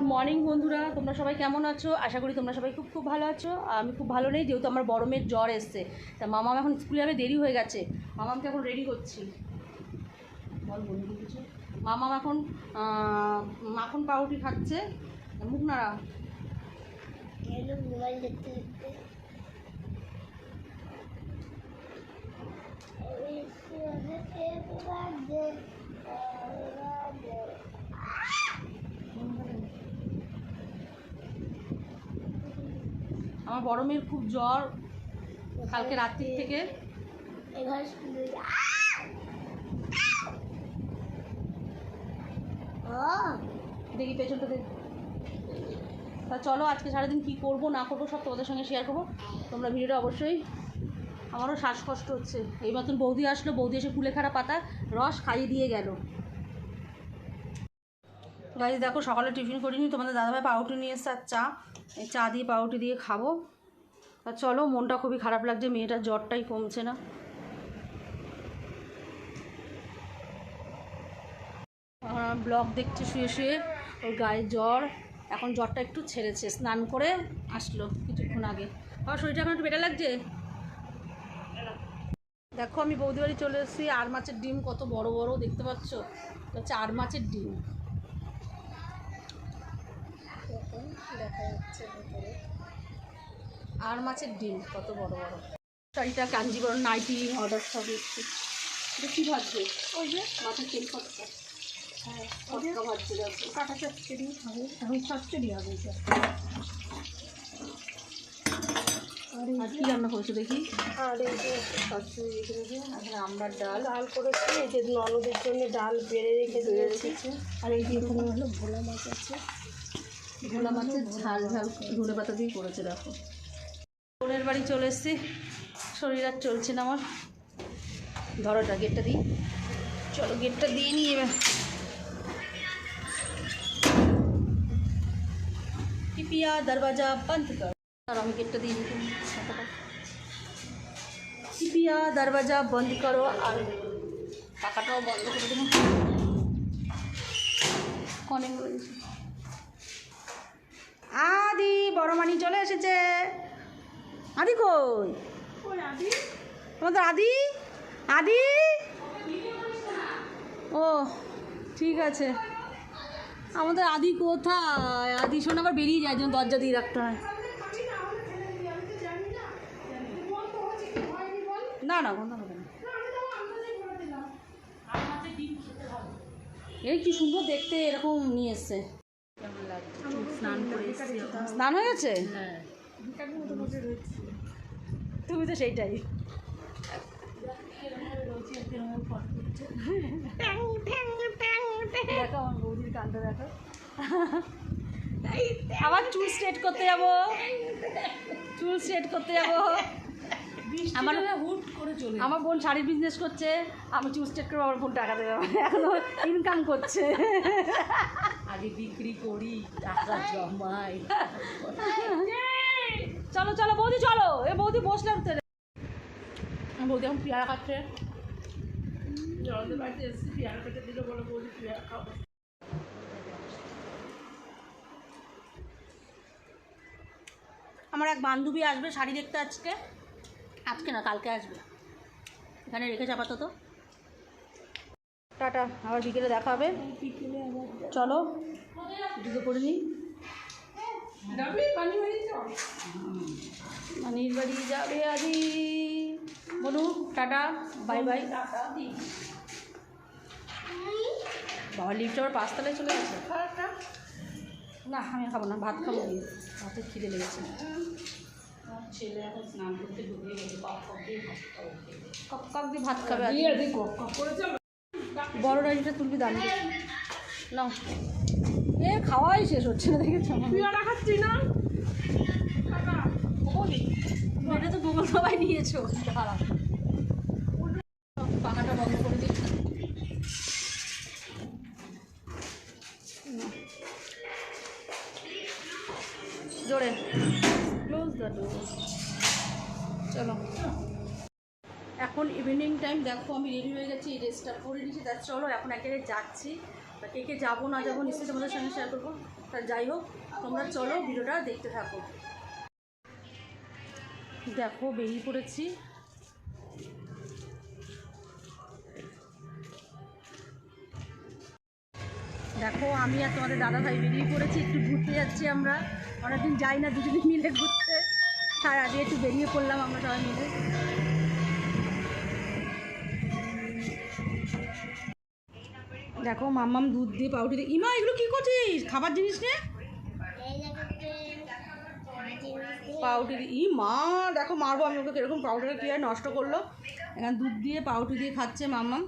Good morning বন্ধুরা, তোমরা সবাই কেমন আছো? আশা করি তোমরা সবাই খুব খুব ভালো আছো। আমি খুব ভালো নেই, যেহেতু আমার মেয়ের জ্বর এসছে। তা মামা এখন স্কুলে যাবে, দেরি হয়ে গেছে। মামামকে এখন রেডি করছি। বল বন্ধু কিছু? মামাম এখন মাখন পাউরুটি খাচ্ছে। মুখ নাড়া। মোবাইল দেখতে দেখতে। আমার বড় মেয়ের খুব জ্বর। কালকে রাত্রির থেকে। দেখি পেছনটা দেখ। তা চলো আজকে সারাদিন কী করব না করব সব তোমাদের সঙ্গে শেয়ার করব। তোমরা ভিডিওটা অবশ্যই আমারও শ্বাসকষ্ট হচ্ছে। এই মতন বৌদি আসলো বৌদি এসে কুলেখাড়া পাতা রস খাইয়ে দিয়ে গেল। গাড়ি দেখো, সকালে টিফিন করিনি, তোমাদের দাদাভাই পাউরুটি নিয়ে এসছে আর চা। এই চা দিয়ে পাউরুটি দিয়ে খাব। আর চলো, মনটা খুবই খারাপ লাগছে, মেয়েটার জ্বরটাই কমছে না। ব্লগ দেখছে শুয়ে শুয়ে ওর গায়ে জ্বর, এখন জ্বরটা একটু ছেড়েছে। স্নান করে আসলো কিছুক্ষণ আগে। আমার শরীরটা এখন একটু বেটার লাগছে? দেখো, আমি বৌদি বাড়ি চলে এসেছি, আর মাছের ডিম কত বড় বড়, দেখতে পাচ্ছ? হচ্ছে আর মাছের ডিম। দেখা যাচ্ছে ভেতরে। আর মাছের ডিম কত বড় বড়। শাড়িটা কাঞ্জিবরম নাইটি অর্ডার সব এসছে এটা কী ভাজবে? ওই যে মাছের তেল খরচা হ্যাঁ খরচা ভাজছে কাটা চচ্চড়ি হবে এখন চচ্চড়ি হবে এটা। আর কী রান্না করেছ দেখি? আর এই যে চচ্চড়ি রেখে রেখে এখানে আমড়ার ডাল। ডাল করেছি। এই যে ননদের জন্য ডাল বেড়ে রেখে দিয়েছি। আর এই যে এখানে হলো ভোলা মাছ আছে। ভোলা মাছের ঝাল ঝাল ধনে পাতা দিয়ে করেছে, দেখো। বোনের বাড়ি চলে এসেছি। শরীর আর চলছে না আমার। ধরোটা গেটটা দিই। চলো, গেটটা দিয়ে নিয়ে এবার। পিপিয়া দরওয়াজা বন্ধ কর। আর আমি গেটটা দিয়ে দিই। পিপিয়া দরওয়াজা বন্ধ করো, আর পাখাটাও বন্ধ করে দেবো। অনেক রয়েছে আদি বড় চলে এসেছে। আদি কই? তোমাদের আদি? আদি? ও ঠিক আছে। আমাদের আদি কোথায়? আদি শোন আবার বেরিয়ে যায় যেন দরজা দিয়ে রাখতে হয়। না না বন্ধ হবে না। এই কি সুন্দর দেখতে এরকম নিয়ে এসছে। স্নান করে স্নান হয়ে গেছে? তুমি তো সেইটাই। দেখো আমার বৌদির কাণ্ড দেখো। আবার চুল স্ট্রেট করতে যাব। চুল স্ট্রেট করতে যাব। আমার হুট করে চলে আমার বোন শাড়ির বিজনেস করছে। আমি চুল স্ট্রেট করব আমার বোন টাকা দেবে। এখনও ইনকাম করছে। আগে বিক্রি করি টাকা জমাই। চলো চলো বৌদি চলো। এ বৌদি বসলে উঠতে দে। বৌদি এখন পেয়ারা খাচ্ছে। জলদের বাড়িতে এসেছি পেয়ারা কেটে দিল বলে বৌদি পেয়ারা খাব। আমার এক বান্ধবী আসবে শাড়ি দেখতে আজকে। আজকে না কালকে আসবে। এখানে রেখেছে আপাতত। টাটা আবার বিকেলে দেখা হবে। চলো জুতো করে নিই। মানির বাড়ি যাবে আজি বলু টাটা বাই বাই। বাবা লিফ্ট আবার পাঁচতলায় চলে গেছে? না আমি খাব না ভাত খাব। ভাতের খিদে লেগেছে। ছেলে এখন স্নান করতে ঢুকে গেছে দিয়ে ভাত খাব। কক কক দিয়ে ভাত খাবে বড় রাইসটা তুলবি দাম নাও। এ খাওয়াই শেষ হচ্ছে না দেখেছ? খাচ্ছি না? এটা তো গোগল সবাই নিয়েছো। দাঁড়াও পাখাটা বন্ধ করে দিই জোরে ক্লোজ দ্য ডোর চলো এখন ইভিনিং টাইম দেখো, আমি রেডি হয়ে গেছি, এই ড্রেসটা পরে নিয়েছি তা চলো এখন এক যাচ্ছি। তা কে কে যাব, না যাব, নিশ্চয়ই তোমাদের সঙ্গে শেয়ার করব। তা যাই হোক, তোমরা চলো ভিডিওটা দেখতে থাকো। দেখো, বেরিয়ে পড়েছি। দেখো, আমি আর তোমাদের দাদা ভাই বেরিয়ে পড়েছি, একটু ঘুরতে যাচ্ছি আমরা। অনেকদিন যাই না, দুজনে মিলে ঘুরতে। তার আগে একটু বেরিয়ে পড়লাম আমরা সবাই মিলে। দেখো, মাম্মাম দুধ দিয়ে পাউডার দিয়ে ইমা, এগুলো কি করছিস? খাবার জিনিস নে। পাউডার ই মা দেখো, মারবো আমি ওকে কীরকম পাউডার কি হয় নষ্ট করল। এখানে দুধ দিয়ে পাউডার দিয়ে খাচ্ছে মাম্মাম।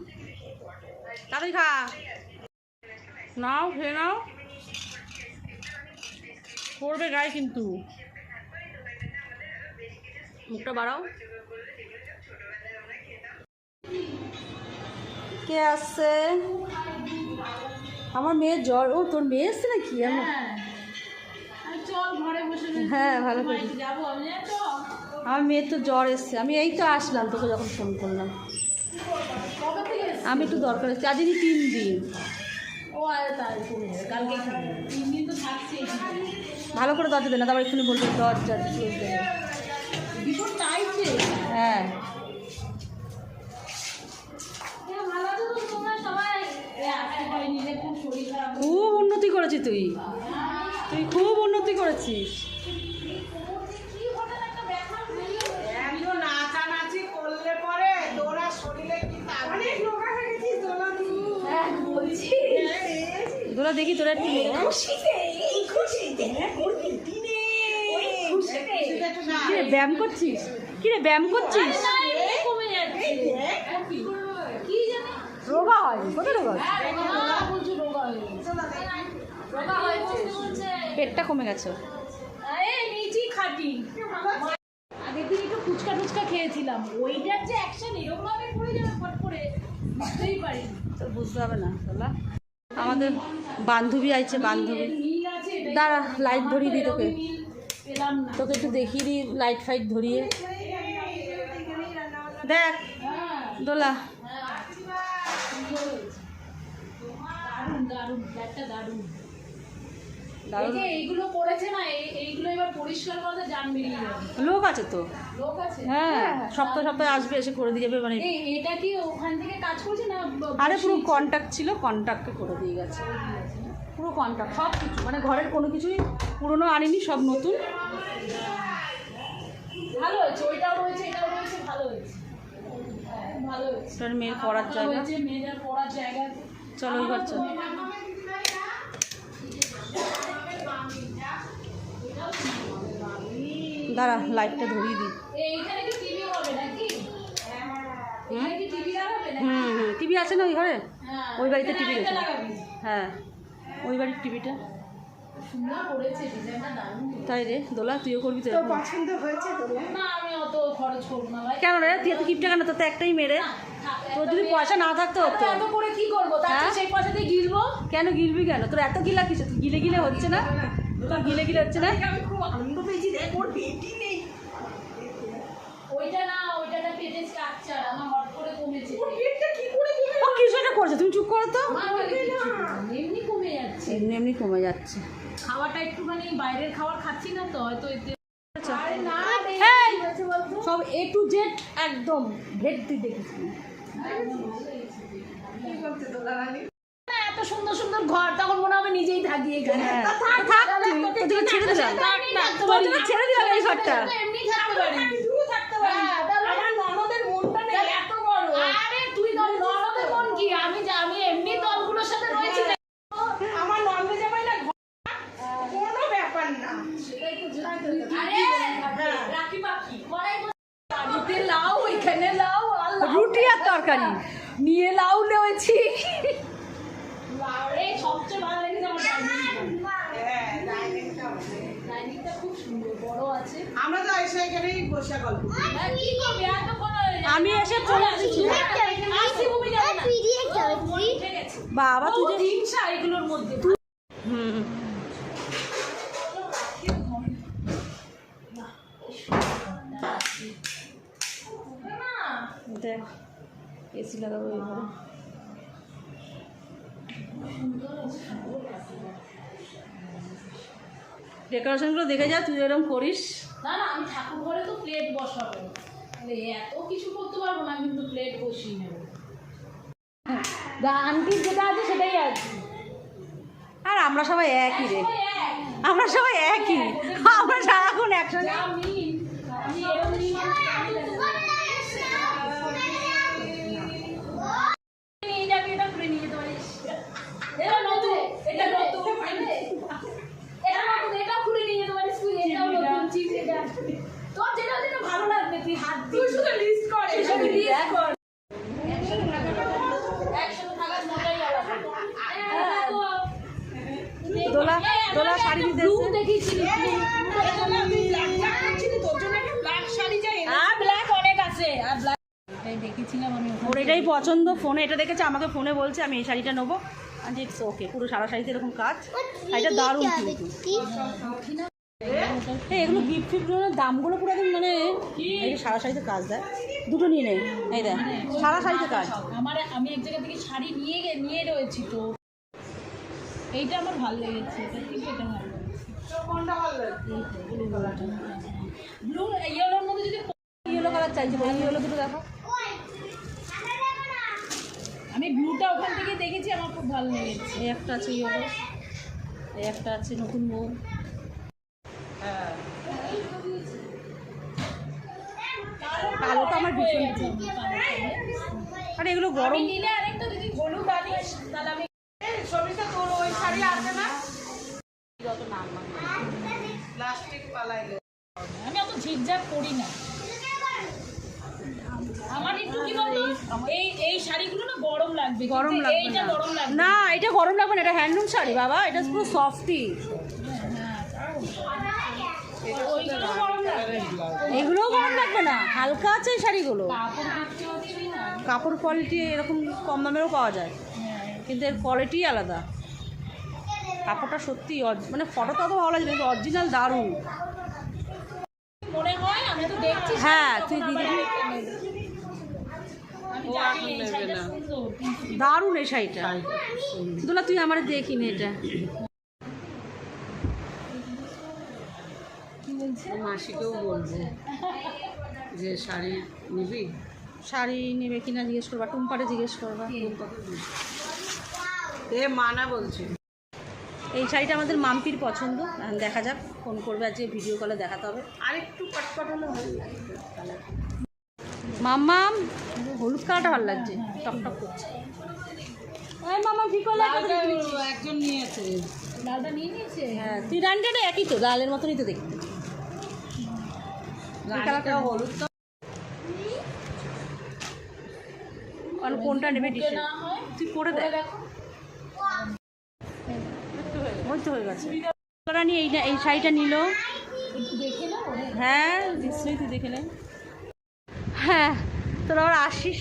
তাড়াতাড়ি খা। নাও, খেয়ে নাও। পড়বে গায়ে কিন্তু। মুখটা বাড়াও। কে আসছে আমার মেয়ের জ্বর। ও তোর মেয়ে এসছে নাকি? আমার ঘরে বসে হ্যাঁ ভালো করে আমার মেয়ের তো জ্বর এসছে। আমি এই তো আসলাম তোকে যখন ফোন করলাম। আমি একটু দরকার হচ্ছে আজই তিন দিন। ভালো করে দরজা দে না তারপর এক্ষুনি বলবে দরজা দিয়ে দেবে হ্যাঁ। তুই? তুই খুব উন্নতি করেছিস। একটা হয়ে তোরা হয়ে হ্যাঁ দেখি তোরা একটু খুশিতে এই খুশিতে। করবি দিনে খুশিতে। কি ব্যায়াম করছিস? কি রে ব্যায়াম করছিস? রোগা হয় কোথায় রোগা হয়? পেটটা কমে গেছে। আগের দিন একটু ফুচকা টুচকা খেয়েছিলাম। ওইটার যে অ্যাকশন এরকম পড়ে যাবে ফট করে বুঝতেই পারি তো বুঝতে হবে না দোলা আমাদের বান্ধবী আইছে বান্ধবী। দাঁড়া লাইট ধরিয়ে দিই তোকে। তোকে একটু দেখিয়ে দিই লাইট ফাইট ধরিয়ে। দেখ দোলা। হ্যাঁ। দারুণ দারুণ ফ্ল্যাটটা দারুণ। এইগুলো করেছে না এই- এইগুলো এবার পরিষ্কার করতে যান বেরিয়ে লোক আছে তো। লোক আছে? হ্যাঁ সপ্তাহে সপ্তাহে আসবে এসে করে দিয়ে যাবে মানে এটা কি ওখান থেকে কাজ করছে না আরে পুরো কন্ট্যাক্ট ছিল কন্ট্যাক্টে করে দিয়ে গেছে। পুরো কন্ট্যাক্ট সব কিছু মানে ঘরের কোনো কিছুই পুরনো আনিনি সব নতুন। ভালো হয়েছে ওইটাও রয়েছে এটাও রয়েছে ভালো হয়েছে। হ্যাঁ, ভালো হয়েছে। মেয়ের পড়ার জায়গা। মেয়েদের পড়ার জায়গা চলো ঘর চল। দাঁড়া লাইটটা ধরিয়ে দিই। এইখানে কি টিভি হবে নাকি এখানে কি টিভি লাগাবে নাকি হুম হুম টিভি আছে না ওই ঘরে? হ্যাঁ ওই বাড়িতে টিভি রয়েছে। হ্যাঁ ওই বাড়ির টিভিটা। সুন্দর করেছে ডিজাইনটা দারুণ তাই রে দোলা তুইও করবি তো তো পছন্দ হয়েছে না আমি অত খরচ করব না ভাই। কেন রে? তুই এত কিপটা কেন? তোর তো একটাই মেরে তোর যদি পয়সা না থাকতো হতো। এত করে কি করব? হ্যাঁ? সেই পয়সা দিয়ে গিলবো। কেন গিলবি কেন? তোর এত গিলা কিছু গিলে গিলে হচ্ছে না? গিলে গিলে হচ্ছে না আমি খুব আনন্দ পেয়েছি দেখ ওর বেটি নেই। ওইটা না ওইটা না পেটে স্ট্রাকচার আমার হট করে কমেছে। ওর পেটটা কি করে কমে ও কিছু একটা করছে তুমি চুপ করো তো। এমনি কমে যাচ্ছে। এমনি এমনি কমে যাচ্ছে। খাওয়াটা একটুখানি বাইরের খাবার খাচ্ছি না তো হয়তো এতে বলতো? সব এ টু জেড একদম ভেট তুই দেখেছি এত সুন্দর সুন্দর ঘর তখন মনে হবে নিজেই থাকি এখানে। হ্যাঁ। থাক, তোকে ছেড়ে দিলাম। তোর জন্য ছেড়ে দিলাম এই ঘরটা। এমনি থাকতে পারি তুইও থাকতে পারিস হ্যাঁ, আমার ননদের মনটা নেই এত বড় আরে তুই নন- ননদের মন কি আমি যা- আমি এমনি দলগুলোর সাথে রয়েছি আমার ননভেজ জামাই না ঘর- কোনো ব্যাপার না আরে রাখি পাখি কড়াই লাউ আর লাউ রুটি আর তরকারি নিয়ে লাউ নেওয়াছি সবচেয়ে ভালো লেগেছে আমার আমরা তো এসে এখানেই বসে গল্প আমি এসে চলে আসছি। হ্যাঁ, বাবা তুই যে এগুলোর মধ্যে। এসি লাগাবো ডেকোরেশনগুলো দেখে যা তুই এরকম করিস। না না আমি ঠাকুর ঘরে তো প্লেট বসাবো। তাহলে এত কিছু করতে পারব না কিন্তু প্লেট বসিয়ে নেব। আন্টির যেটা আছে সেটাই আছে আর আমরা সবাই একই রে। আমরা সবাই একই। আমরা সারাক্ষণ একসঙ্গে যা মিল, আমি এরম মিল নিয়ে যাবি, এটা ঘুরে নিয়ে যেতে পারিস। এটা নতুন, এটা নতুন, এটা নতুন, এটাও ঘুরে নিয়ে যেতে পারিস তুই, এটাও নতুন, চিপ এটা। তোর যেটা যেটা ভালো লাগবে তুই হাত তুই শুধু লিস্ট কর শুধু লিস্ট কর একসাথে থাকার মজাই আলাদা হ্যাঁ। দোলা দোলা শাড়ি দিতে ব্লু এসছে। দেখিয়েছিলি আর ব্ল্যাক অনেক আছে আর ব্ল্যাক এটাই দেখেছিলাম আমি ওর এটাই পছন্দ ফোনে এটা দেখেছে? আমাকে ফোনে বলছে আমি এই শাড়িটা নেব। আর ইটস ওকে পুরো সারা শাড়িতে এরকম কাজ। শাড়িটা দারুণ কিন্তু। এগুলো গিফট ফিফট দামগুলো পুরো একদম মানে এই সারা শাড়িতে কাজ দেয়। দুটো নিয়ে নেই এই দেখ সারা শাড়িতে কাজ। আমার আমি এক জায়গা থেকে শাড়ি নিয়ে নিয়ে রয়েছি তো। এইটা আমার ভালো লেগেছে এটা ঠিক এটা ভালো লেগেছে? ব্লু ইয়েলোর মধ্যে যদি ইয়েলো কালার চাইছি ইয়েলো দুটো দেখো আমি ব্লুটা ওখান থেকে দেখেছি আমার খুব ভালো লেগেছে। এই একটা আছে ইয়েলো এই একটা আছে নতুন বউ। কালো তো আমার ভীষণ আর এগুলো গরম। নিলে আরেকটা যদি হলুদ আনিস তাহলে আমি আমি অত ঝিকঝাক করি না আমার একটু কি বলতো এই এই শাড়িগুলো না গরম লাগবে গরম লাগবে এইটা না। গরম লাগবে। না এটা গরম লাগবে না এটা হ্যান্ডলুম শাড়ি বাবা এটা পুরো লাগবে এগুলোও গরম লাগবে না হালকা আছে এই শাড়িগুলো। কাপড় কোয়ালিটি এরকম কম দামেরও পাওয়া যায় কিন্তু এর কোয়ালিটি আলাদা। কাপড়টা সত্যি মানে ফটো তো অত ভালো লাগছে কিন্তু অরিজিনাল দারুণ। মনে হয় আমি তো দেখছি হ্যাঁ, তুই দিদি- একটা নেবে। আমি জানি এই শাড়িটা সুন্দর, কিন্তু দারুণ এই শাড়িটা। দোলা তুই আমার দেখিনি এটা। মাসিকেও বলব যে শাড়ি নিবি? শাড়ি নেবে কিনা জিজ্ঞেস করবা টুম্পারে জিজ্ঞেস করবা। এ মানা বলছে। এই শাড়িটা আমাদের মাম্পির পছন্দ। দেখা যাক ফোন করবে আজকে ভিডিও কলে দেখাতে হবে। আরেকটু কটকট হলে ভালো মাম্মাম হলুদ কালারটা ভালো লাগছে। টক টক করছে। এই মামা কি করলে? একজন নিয়েছে। লালটা নিয়ে নিয়েছে? হ্যাঁ তুই একই তো লালের মতনই তো দেখতে। হলুদ কোনটা নেবে হয় তুই পরে দেখ। দেখো। হয়ে গেছে। রানী এই এই শাড়িটা নিল। হ্যাঁ নিশ্চয়ই তুই দেখে নে। হ্যাঁ। তোরা আবার আসিস।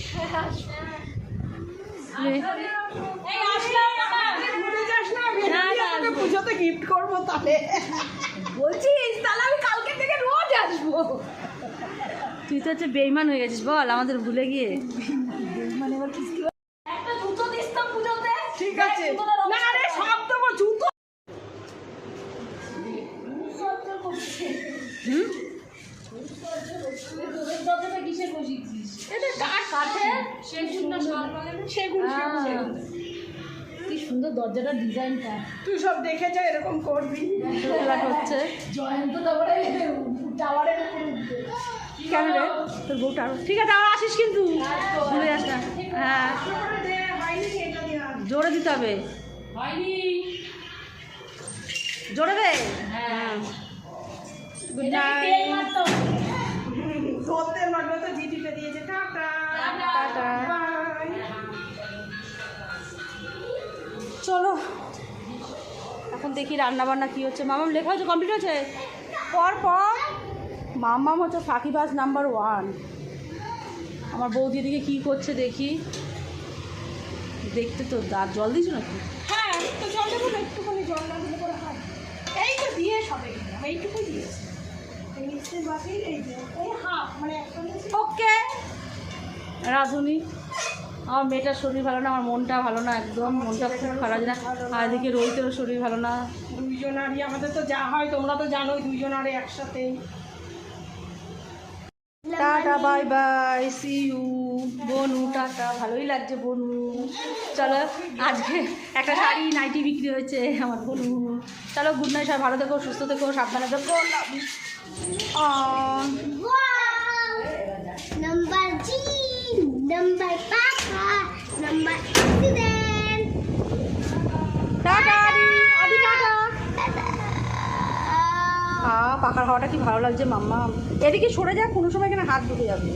পুজোতে গিফট করব তাহলে। বলছিস তাহলে আমি কালকে থেকে রোজ আসব। তুই তো হচ্ছে বেইমান হয়ে গেছিস বল আমাদের ভুলে গিয়ে। একটা জুতো দিস তো পুজোতে। ঠিক আছে জুতোটা রং না রে সব দেবো জুতো হুম তোদের দরজাটা কিসের বসিয়েছিস এটা কাঠ কাঠে সেগুন। কি সুন্দর দরজাটার ডিজাইনটা। তুই সব দেখে যা এরকম করবি? হচ্ছে। জয়ন্ত তারপরে টাওয়ারের কেন রে? তোর ঠিক আছে আবার আসিস কিন্তু। ভুলে যাস না। হ্যাঁ। জোরে দিতে হবে। জোরে দে। হ্যাঁ। গুড নাইট ধরতে তো চলো। এখন দেখি রান্না বান্না কী হচ্ছে। মামাম লেখা হচ্ছে কমপ্লিট হচ্ছে পর পর। মামাম হচ্ছে ফাঁকিবাজ নাম্বার ওয়ান আমার বৌদি এদিকে কী করছে দেখি। দেখতে তো দাঁত জল দিছ নাকি? হ্যাঁ তো জল দেবো না একটুখানি জল না দিলে পরে হয়। এই তো দিয়ে সবে এইটুকু দিয়েছি। মানে ওকে রাধুনি। আমার মেয়েটার শরীর ভালো না আমার মনটা ভালো না একদম মনটা খুব খারাপ না। আর এদিকে রোহিতেরও শরীর ভালো না। দুইজনারই আমাদের তো যা হয় তোমরা তো জানোই দুইজনারই একসাথেই। Tata bye bye see you Banu tata. ভালোই লাগছে বনু। চলো আজকে একটা শাড়ি নাইটি বিক্রি হয়েছে আমার বনু। চলো গুড নাইট সবাই ভালো থেকো সুস্থ থেকো সাবধানে থেকো। Number accident. টাটা আদি আদি টাটা। আ পাখার হাওয়াটা কি ভালো লাগছে মাম্মা? এদিকে সরে যা কোনো সময় এখানে হাত ঢুকে যাবে।